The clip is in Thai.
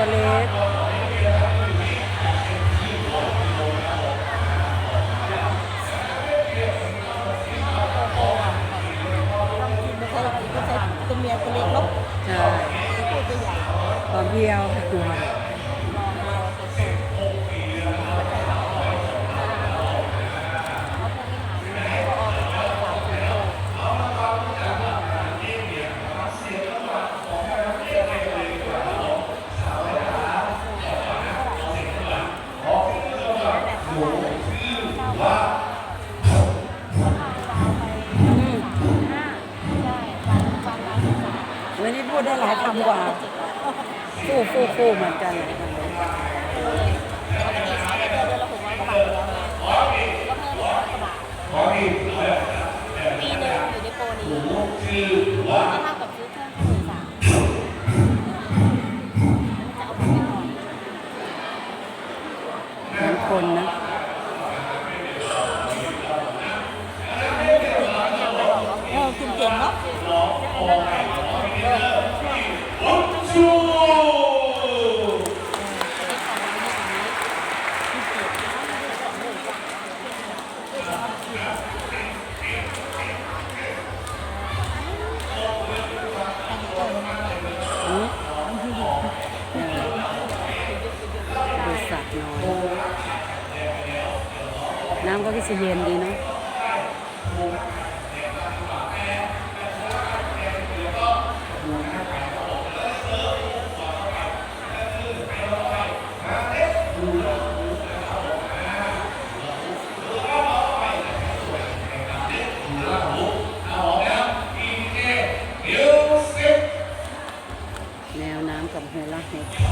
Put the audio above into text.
ตัเล็กตัวเมียตัวเล็กลบใช่ตัวใหญ่ความเพียวตัวมัน ดได้หลายคำกว่า ฟู่ฟู่ฟู่เหมือนกันเลยปีหนึ่งอยู่ในโปรนี้ก็เท่ากับซื้อเครื่องมือสามจะเอาไปก่อนคนนะ้ำก็คืเย็นดีเนาะแนวน้ำกับหัวลากเห็ด